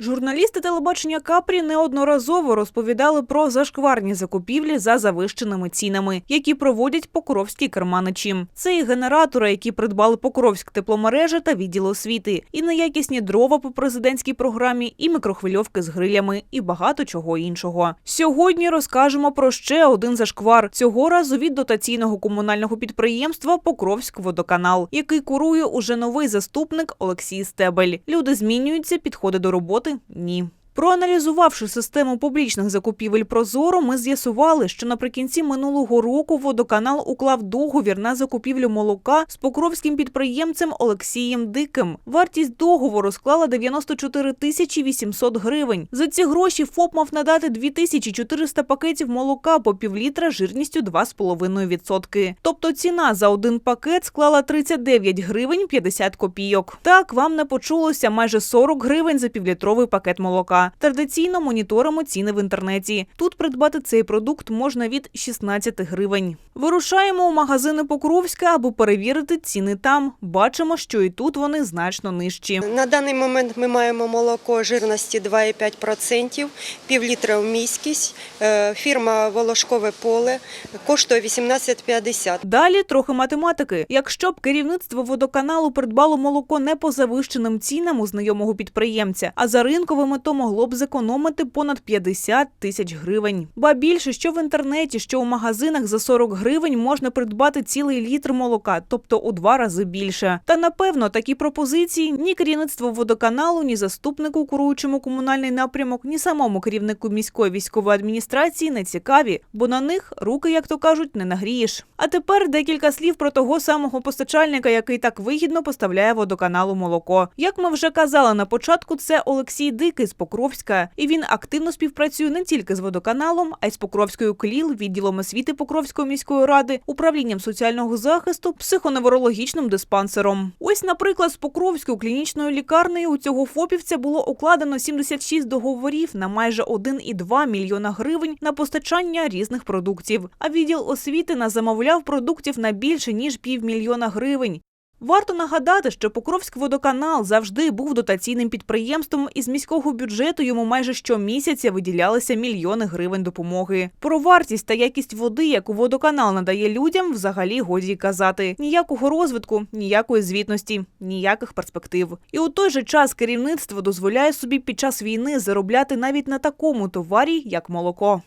Журналісти телебачення Капрі неодноразово розповідали про зашкварні закупівлі за завищеними цінами, які проводять покровські керманичі. Це і генератори, які придбали Покровськ тепломережа та відділ освіти, і неякісні дрова по президентській програмі, і мікрохвильовки з грилями, і багато чого іншого. Сьогодні розкажемо про ще один зашквар цього разу від дотаційного комунального підприємства Покровськ водоканал, який курує уже новий заступник Олексій Стебель. Люди змінюються, підходи до роботи ні. Проаналізувавши систему публічних закупівель Прозоро, ми з'ясували, що наприкінці минулого року водоканал уклав договір на закупівлю молока з покровським підприємцем Олексієм Диким. Вартість договору склала 94 тисячі 800 гривень. За ці гроші ФОП мав надати 2400 пакетів молока по півлітра жирністю 2,5%. Тобто ціна за один пакет склала 39 гривень 50 копійок. Так, вам не почулося майже 40 гривень за півлітровий пакет молока. Традиційно моніторимо ціни в інтернеті. Тут придбати цей продукт можна від 16 гривень. Вирушаємо у магазини Покровська, аби перевірити ціни там. Бачимо, що і тут вони значно нижчі. На даний момент ми маємо молоко жирності 2,5%, пів літра в міськість. Е, Фірма Волошкове поле коштує 18,50. Далі трохи математики. Якщо б керівництво водоканалу придбало молоко не по завищеним цінам у знайомого підприємця, а за ринковими, то могло б зекономити понад 50 тисяч гривень. Ба більше, що в інтернеті, що у магазинах за 40 гривень можна придбати цілий літр молока, тобто у два рази більше. Та напевно такі пропозиції ні керівництво водоканалу, ні заступнику куруючому комунальний напрямок, ні самому керівнику міської військової адміністрації не цікаві, бо на них руки, як то кажуть, не нагрієш. А тепер декілька слів про того самого постачальника, який так вигідно поставляє водоканалу молоко. Як ми вже казали на початку, це Олексій Дикий з Покровська, і він активно співпрацює не тільки з водоканалом, а й з Покровською КЛІЛ, відділом освіти Покровської міської ради, управлінням соціального захисту, психоневрологічним диспансером. Ось, наприклад, з Покровською клінічною лікарнею у цього ФОПівця було укладено 76 договорів на майже 1,2 мільйона гривень на постачання різних продуктів. А відділ освіти назамовляв продуктів на більше ніж півмільйона гривень. Варто нагадати, що Покровськводоканал завжди був дотаційним підприємством, і з міського бюджету йому майже щомісяця виділялися мільйони гривень допомоги. Про вартість та якість води, яку водоканал надає людям, взагалі годі казати. Ніякого розвитку, ніякої звітності, ніяких перспектив. І у той же час керівництво дозволяє собі під час війни заробляти навіть на такому товарі, як молоко.